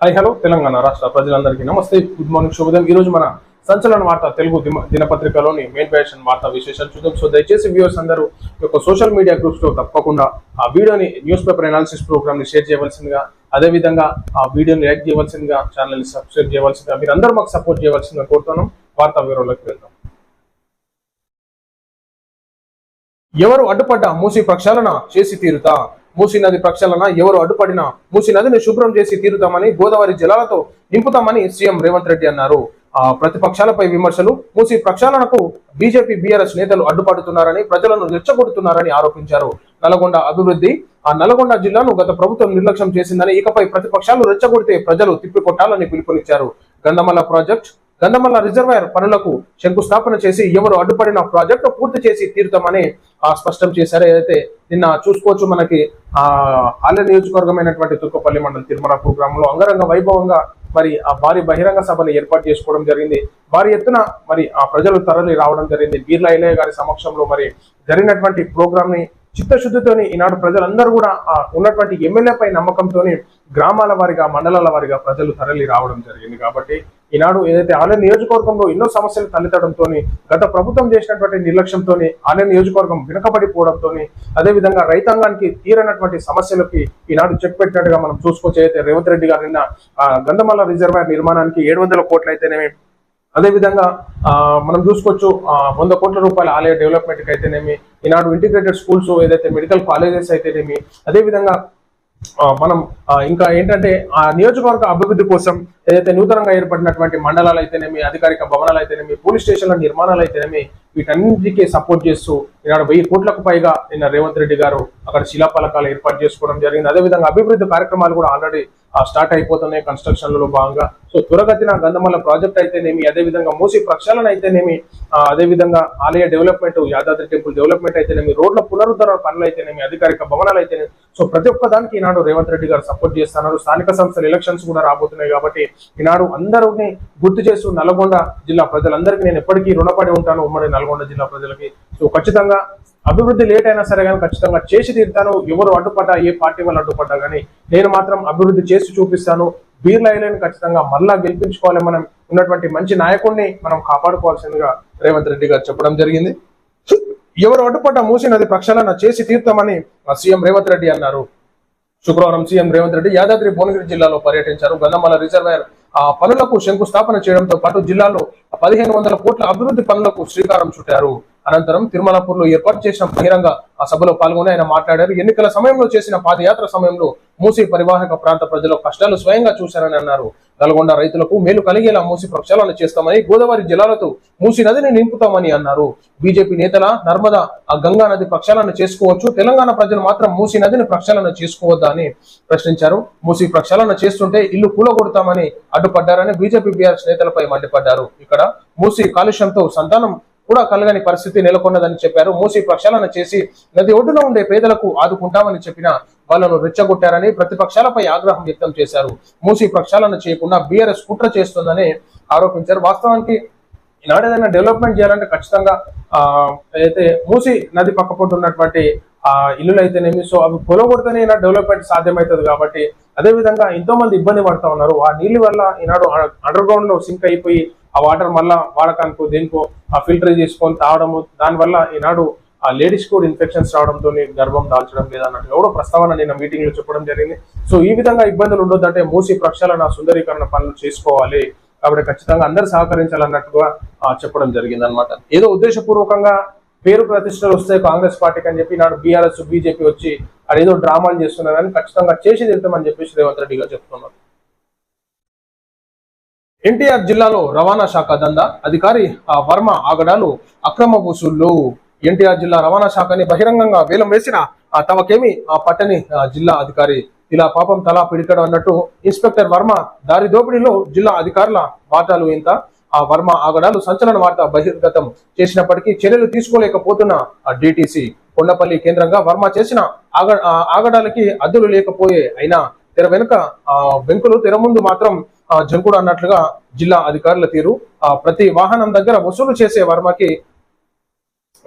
Hi hello Telangana రాష్ట్ర ప్రజలందరికీ నమస్తే. గుడ్ మార్నింగ్ శుభోదయం. ఈ రోజు మన సంచలన వార్త తెలుగు దినపత్రికలోని మెయిన్ ఫ్యాషన్ వార్తా విశేషాలు చూద్దాం. సో దయచేసి వ్యూవర్స్ అందరూ యొక్క సోషల్ మీడియా గ్రూప్స్లో తప్పకుండా ఆ వీడియోని న్యూస్ పేపర్ అనాలిసిస్ ప్రోగ్రామ్ని షేర్ చేయవలసిందిగా అదే విధంగా ఆ వీడియోని లైక్ చేయవలసిందిగా ఛానల్ని సబ్స్క్రైబ్ చేయవలసిందిగా మీరు అందరూ మాకు సపోర్ట్ చేయవలసిందిగా కోరుతున్నాం. వార్తా వివరాలకు వెళ్దాం. ఎవరు అడ్డుపడ్డ మూసి ప్రక్షాళన చేసి తీరుతా? మూసి నది ప్రక్షాళన ఎవరు అడ్డుపడినా మూసి నదిని శుభ్రం చేసి తీరుతామని గోదావరి జలాలతో నింపుతామని సీఎం రేవంత్ రెడ్డి అన్నారు. ఆ ప్రతిపక్షాలపై విమర్శలు మూసి ప్రక్షాళనకు బీజేపీ బీఆర్ఎస్ నేతలు అడ్డుపడుతున్నారని ప్రజలను రెచ్చగొడుతున్నారని ఆరోపించారు. నల్గొండ అభివృద్ధి ఆ నల్గొండ జిల్లాను గత ప్రభుత్వం నిర్లక్ష్యం చేసిందని ఇకపై ప్రతిపక్షాలు రెచ్చగొడితే ప్రజలు తిప్పికొట్టాలని పిలుపునిచ్చారు. గంధమల్ల ప్రాజెక్ట్ గంధమల్ల రిజర్వాయర్ పనులకు శంకుస్థాపన చేసి ఎవరు అడ్డుపడిన ప్రాజెక్టు పూర్తి చేసి తీరుతామని ఆ, స్పష్టం చేశారు. ఏదైతే నిన్న చూసుకోవచ్చు మనకి ఆ ఆలయ నియోజకవర్గమైనటువంటి తుక్కపల్లి మండలం తిరుమలాపూర్ గ్రామంలో అంగరంగ వైభవంగా మరి ఆ భారీ బహిరంగ సభను ఏర్పాటు చేసుకోవడం జరిగింది. భారీ ఎత్తున మరి ఆ ప్రజలు తరలి రావడం జరిగింది. బీర్లా ఇలయ్య గారి సమక్షంలో మరి జరిగినటువంటి ప్రోగ్రామ్ని చిత్తశుద్ధితోని ఈనాడు ప్రజలందరూ కూడా ఆ ఉన్నటువంటి ఎమ్మెల్యేపై నమ్మకంతోని గ్రామాల వారిగా మండలాల వారిగా ప్రజలు తరలి రావడం జరిగింది. కాబట్టి ఈనాడు ఏదైతే ఆలయ నియోజకవర్గంలో ఎన్నో సమస్యలు తలెత్తడంతో గత ప్రభుత్వం చేసినటువంటి నిర్లక్ష్యంతో ఆలయ నియోజకవర్గం వెనుకబడిపోవడంతో అదే విధంగా రైతాంగానికి తీరనటువంటి సమస్యలకి ఈనాడు చెక్ పెట్టినట్టుగా మనం చూసుకోవచ్చు. అయితే రేవంత్ రెడ్డి గారు నిన్న గంధమల్ల రిజర్వాయర్ నిర్మాణానికి ఏడు వందల కోట్లు అయితేనేమి మనం చూసుకోవచ్చు వంద కోట్ల రూపాయల ఆలయ డెవలప్మెంట్కి అయితేనేమి ఈనాడు ఇంటిగ్రేటెడ్ స్కూల్స్ ఏదైతే మెడికల్ కాలేజెస్ అయితేనేమి అదేవిధంగా మనం ఇంకా ఏంటంటే ఆ నియోజకవర్గ అభివృద్ధి కోసం ఏదైతే నూతనంగా ఏర్పడినటువంటి మండలాలు అయితేనేమి అధికారిక భవనాలు అయితేనేమి పోలీస్ స్టేషన్ల నిర్మాణాలు అయితేనేమి వీటన్నిటికీ సపోర్ట్ చేస్తూ ఈనాడు వెయ్యి కోట్లకు పైగా నిన్న రేవంత్ రెడ్డి గారు అక్కడ శిలాఫలకాలు ఏర్పాటు చేసుకోవడం జరిగింది. అదేవిధంగా అభివృద్ధి కార్యక్రమాలు కూడా ఆల్రెడీ స్టార్ట్ అయిపోతున్నాయి కన్స్ట్రక్షన్లో భాగంగా. సో త్వరగతిన గంధమల్ల ప్రాజెక్ట్ అయితేనేమి అదే విధంగా మూసి ప్రక్షాళన అయితేనేమి అదేవిధంగా అదే విధంగా ఆలయ డెవలప్మెంట్ యాదాద్రి టెంపుల్ డెవలప్మెంట్ అయితేనేమి రోడ్ల పునరుద్ధరణ పనులు అయితేనేమి అధికారిక భవనాలు అయితేనేమి సో ప్రతి ఒక్క దానికి ఈనాడు రేవంత్ రెడ్డి గారు సపోర్ట్ చేస్తున్నారు. స్థానిక సంస్థల ఎలక్షన్స్ కూడా రాబోతున్నాయి కాబట్టి ఈనాడు అందరిని గుర్తు చేస్తూ నల్గొండ జిల్లా ప్రజలందరికీ నేను ఎప్పటికీ రుణపడి ఉంటాను. ఉమ్మడి నల్గొండ జిల్లా ప్రజలకి. సో ఖచ్చితంగా అభివృద్ధి లేట్ అయినా సరే కానీ ఖచ్చితంగా చేసి తీరుతాను. ఎవరు అడ్డుపడ్డా ఏ పార్టీ వాళ్ళు అడ్డుపడ్డా కానీ నేను మాత్రం అభివృద్ధి చేసి చూపిస్తాను. బీర్ల ఐలని ఖచ్చితంగా మళ్ళా గెలిపించుకోవాలి. మనం ఉన్నటువంటి మంచి నాయకుడిని మనం కాపాడుకోవాల్సిందిగా రేవంత్ రెడ్డి గారు చెప్పడం జరిగింది. ఎవరు అడ్డుపడ్డ మూసి నది ప్రక్షాళన చేసి తీర్థమని సీఎం రేవంత్ రెడ్డి అన్నారు. శుక్రవారం సీఎం రేవంత్ రెడ్డి యాదాద్రి భువనగిరి జిల్లాలో పర్యటించారు. గంధమాల రిజర్వాయర్ ఆ పనులకు శంకుస్థాపన చేయడంతో పాటు జిల్లాలో పదిహేను వందల కోట్ల అభివృద్ధి పనులకు శ్రీకారం చుట్టారు. అనంతరం తిరుమలాపూర్లో ఏర్పాటు చేసిన బహిరంగ ఆ సభలో పాల్గొని ఆయన మాట్లాడారు. ఎన్నికల సమయంలో చేసిన పాదయాత్ర సమయంలో మూసి పరివాహక ప్రాంత ప్రజల కష్టాలు స్వయంగా చూశారని అన్నారు. నల్గొండ రైతులకు మేలు కలిగేలా మూసి ప్రక్షాళన చేస్తామని గోదావరి జలాలతో మూసి నదిని నింపుతామని అన్నారు. బీజేపీ నేతల నర్మదా ఆ గంగా నది ప్రక్షాళన చేసుకోవచ్చు తెలంగాణ ప్రజలు మాత్రం మూసి నదిని ప్రక్షాళన చేసుకోవద్దా అని ప్రశ్నించారు. మూసి ప్రక్షాళన చేస్తుంటే ఇల్లు కూలగొడతామని అడ్డుపడ్డారని బీజేపీ బీఆర్ఎస్ నేతలపై మండిపడ్డారు. ఇక్కడ మూసి కాలుష్యంతో సంతానం కూడా కలగని పరిస్థితి నెలకొన్నదని చెప్పారు. మూసి ప్రక్షాళన చేసి నది ఒడ్డున ఉండే పేదలకు ఆదుకుంటామని చెప్పిన వాళ్ళను రెచ్చగొట్టారని ప్రతిపక్షాలపై ఆగ్రహం వ్యక్తం చేశారు. మూసి ప్రక్షాళన చేయకుండా బీఆర్ఎస్ కుట్ర చేస్తుందని ఆరోపించారు. వాస్తవానికి ఈనాడు ఏదైనా డెవలప్మెంట్ చేయాలంటే ఖచ్చితంగా ఆ అయితే మూసి నది పక్క ఉన్నటువంటి ఆ ఇల్లులు అయితేనేమి సో అవి కొలగొడితేనే ఈనాడు డెవలప్మెంట్ సాధ్యమవుతుంది కాబట్టి అదే విధంగా ఎంతో మంది ఇబ్బంది పడతా ఉన్నారు. ఆ నీళ్ళ వల్ల ఈనాడు అండర్ గ్రౌండ్లో సింక్ అయిపోయి ఆ వాటర్ మళ్ళా వాడకానికో దేనికో ఆ ఫిల్టర్ చేసుకొని తాగడము దానివల్ల ఈనాడు ఆ లేడీస్ కూడా ఇన్ఫెక్షన్స్ రావడంతో గర్భం దాల్చడం లేదన్నట్టు ఎవడో ప్రస్తావన నేను మీటింగ్లో చెప్పడం జరిగింది. సో ఈ విధంగా ఇబ్బందులు ఉండొద్దంటే మూసి ప్రక్షాళన సుందరీకరణ పనులు చేసుకోవాలి. కాబట్టి ఖచ్చితంగా అందరు సహకరించాలన్నట్టుగా చెప్పడం జరిగింది అనమాట ఏదో ఉద్దేశపూర్వకంగా పేరు ప్రతిష్టలు వస్తే కాంగ్రెస్ పార్టీకి అని చెప్పి నాడు బీఆర్ఎస్ బీజేపీ వచ్చి అదేదో డ్రామాలు చేస్తున్నారని ఖచ్చితంగా చేసి తీరుతామని చెప్పేసి రేవంత్ రెడ్డి గారు చెప్తున్నారు. ఎన్టీఆర్ జిల్లాలో రవాణా శాఖ దందా అధికారి ఆ వర్మ ఆగడాలు అక్రమ వసూళ్ళు. ఎన్టీఆర్ జిల్లా రవాణా శాఖని బహిరంగంగా వేలం వేసిన తమకేమి ఆ పట్టని జిల్లా అధికారి. ఇలా పాపం తలా పిడికడం అన్నట్టు ఇన్స్పెక్టర్ వర్మ దారి దోపిడీలో జిల్లా అధికారుల వాటాలు ఇంత. ఆ వర్మ ఆగడాలు సంచలన వార్త బహిర్గతం చేసినప్పటికీ చర్యలు తీసుకోలేకపోతున్న డిటిసి. కొండపల్లి కేంద్రంగా వర్మ చేసిన ఆగ ఆ ఆగడాలకి అద్దులు లేకపోయే అయినా తెర వెనుక ఆ బెంకులు తెర ముందు మాత్రం జంకుడు అన్నట్లుగా జిల్లా అధికారుల తీరు. ఆ ప్రతి వాహనం దగ్గర వసూలు చేసే వర్మకి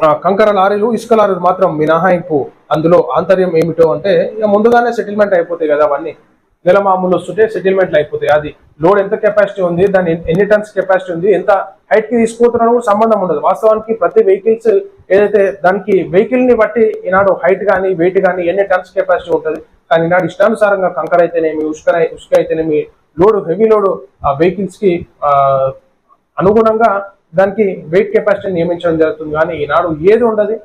కంకర లారీలు ఇసుక లారీలు మాత్రం మినహాయింపు. అందులో ఆంతర్యం ఏమిటో అంటే ఇక ముందుగానే సెటిల్మెంట్ అయిపోతాయి కదా అవన్నీ. నెల మామూలు వస్తుంటే సెటిల్మెంట్లు అయిపోతాయి. అది లోడ్ ఎంత కెపాసిటీ ఉంది దాని ఎన్ని- టన్స్ కెపాసిటీ ఉంది ఎంత హైట్కి తీసుకుపోతున్నారో కూడా సంబంధం ఉండదు. వాస్తవానికి ప్రతి వెహికల్స్ ఏదైతే దానికి వెహికల్ని బట్టి ఈనాడు హైట్ కానీ వెయిట్ కానీ ఎన్ని టన్స్ కెపాసిటీ ఉంటుంది. కానీ ఈనాడు ఇష్టానుసారంగా కంకర అయితేనేమి ఉష్క ఉష్క అయితేనేమి లోడ్ హెవీ లోడ్ ఆ వెహికల్స్కి అనుగుణంగా దానికి వెయిట్ కెపాసిటీ నియమించడం జరుగుతుంది. కానీ ఈనాడు ఏది ఉండదు.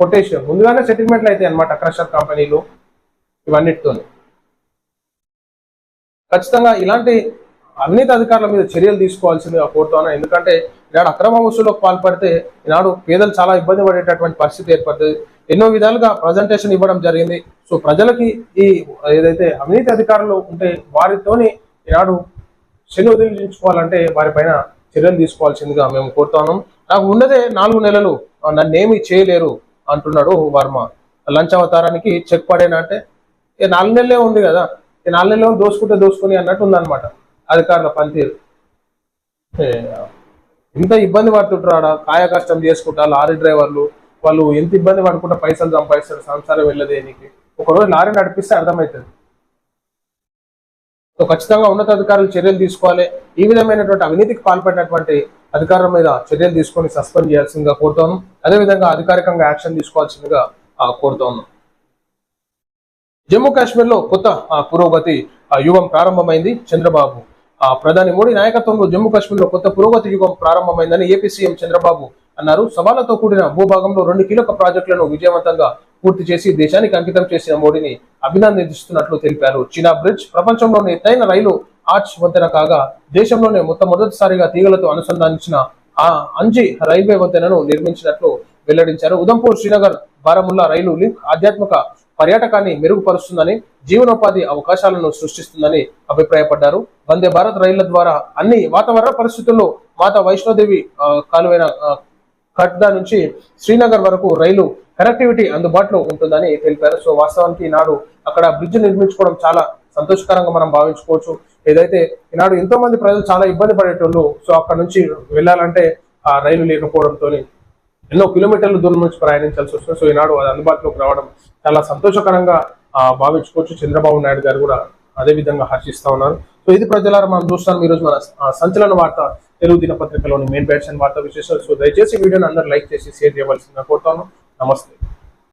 కొటేషన్ ముందుగానే సెటిల్మెంట్లు అయితే అనమాట క్రషర్ కంపెనీలు ఇవన్నిటితో ఖచ్చితంగా ఇలాంటి అవినీతి అధికారుల మీద చర్యలు తీసుకోవాల్సిందిగా కోరుతాను ఎందుకంటే ఈనాడు అక్రమ వసూలకు పాల్పడితే ఈనాడు పేదలు చాలా ఇబ్బంది పడేటటువంటి పరిస్థితి ఏర్పడుతుంది. ఎన్నో విధాలుగా ప్రజెంటేషన్ ఇవ్వడం జరిగింది. సో ప్రజలకి ఈ ఏదైతే అవినీతి అధికారులు ఉంటే వారితోని ఈనాడు శని వదిలించుకోవాలంటే వారిపైన చర్యలు తీసుకోవాల్సిందిగా మేము కోరుతున్నాం. నాకు ఉన్నదే నాలుగు నెలలు. నన్నేమి చేయలేరు అంటున్నాడు వర్మ. లంచ్ అవతారానికి చెక్ పడేనా అంటే ఈ నాలుగు నెలలే ఉంది కదా. ఈ నాలుగు నెలలో దోసుకుంటే దోసుకుని అన్నట్టు ఉందన్నమాట అధికారుల పనితీరు. ఇంత ఇబ్బంది పడుతుంటారా కాయ కష్టం చేసుకుంటా లారీ డ్రైవర్లు వాళ్ళు ఎంత ఇబ్బంది పడకుండా పైసలు సంపాదిస్తారు సంసారం వెళ్ళదే నీకు ఒకరోజు లారీ నడిపిస్తే అర్థమవుతుంది. సో ఖచ్చితంగా ఉన్నతాధికారులు చర్యలు తీసుకోవాలి. ఈ విధమైనటువంటి అవినీతికి పాల్పడినటువంటి అధికారుల మీద చర్యలు తీసుకొని సస్పెండ్ చేయాల్సిందిగా కోరుతాను అదేవిధంగా అధికారికంగా యాక్షన్ తీసుకోవాల్సిందిగా కోరుతాను జమ్మూ కాశ్మీర్లో కొత్త ఆ, పురోగతి ఆ, యుగం ప్రారంభమైంది. చంద్రబాబు ప్రధాని మోడీ నాయకత్వంలో జమ్మూ కాశ్మీర్లో కొత్త పురోగతి యుగం ప్రారంభమైందని ఏపీ సీఎం చంద్రబాబు అన్నారు. సవాళ్ళతో కూడిన భూభాగంలో రెండు కీలక ప్రాజెక్టులను విజయవంతంగా పూర్తి చేసి దేశానికి అంకితం చేసిన మోడీని అభినందిస్తున్నట్లు తెలిపారు. చీనా బ్రిడ్జ్ ప్రపంచంలోని ఎత్తైన రైలు ఆర్చ్ వంతెన కాగా దేశంలోనే మొట్టమొదటిసారిగా తీగలతో అనుసంధానించిన ఆ అంజి రైల్వే వంతెనను నిర్మించినట్లు వెల్లడించారు. ఉదంపూర్ శ్రీనగర్ బారాముల్లా రైలు లింక్ ఆధ్యాత్మిక పర్యాటకాన్ని మెరుగుపరుస్తుందని జీవనోపాధి అవకాశాలను సృష్టిస్తుందని అభిప్రాయపడ్డారు. వందే భారత్ రైళ్ళ ద్వారా అన్ని వాతావరణ పరిస్థితుల్లో మాతా వైష్ణోదేవి కాలువైన కట్దా నుంచి శ్రీనగర్ వరకు రైలు కనెక్టివిటీ అందుబాటులో ఉంటుందని తెలిపారు. సో వాస్తవానికి ఈనాడు అక్కడ బ్రిడ్జ్ నిర్మించుకోవడం చాలా సంతోషకరంగా మనం భావించుకోవచ్చు. ఏదైతే ఈనాడు ఎంతో మంది ప్రజలు చాలా ఇబ్బంది పడేటోళ్ళు సో అక్కడ నుంచి వెళ్ళాలంటే ఆ రైలు లేకపోవడంతో ఎన్నో కిలోమీటర్ల దూరం నుంచి ప్రయాణించాల్సి వస్తుంది. సో ఈనాడు అది అందుబాటులోకి రావడం చాలా సంతోషకరంగా భావించుకోవచ్చు. చంద్రబాబు నాయుడు గారు కూడా అదే విధంగా హర్షిస్తా ఉన్నారు. సో ఇది ప్రజలారా మనం చూస్తాం ఈ రోజు మన సంచలన వార్త తెలుగు దినపత్రికలోని మెయిన్ బ్యాట్స్ అండ్ వార్త విశేషాలు. సో దయచేసి వీడియోని అందరూ లైక్ చేసి షేర్ చేయవలసిందిగా కోరుతాను నమస్తే.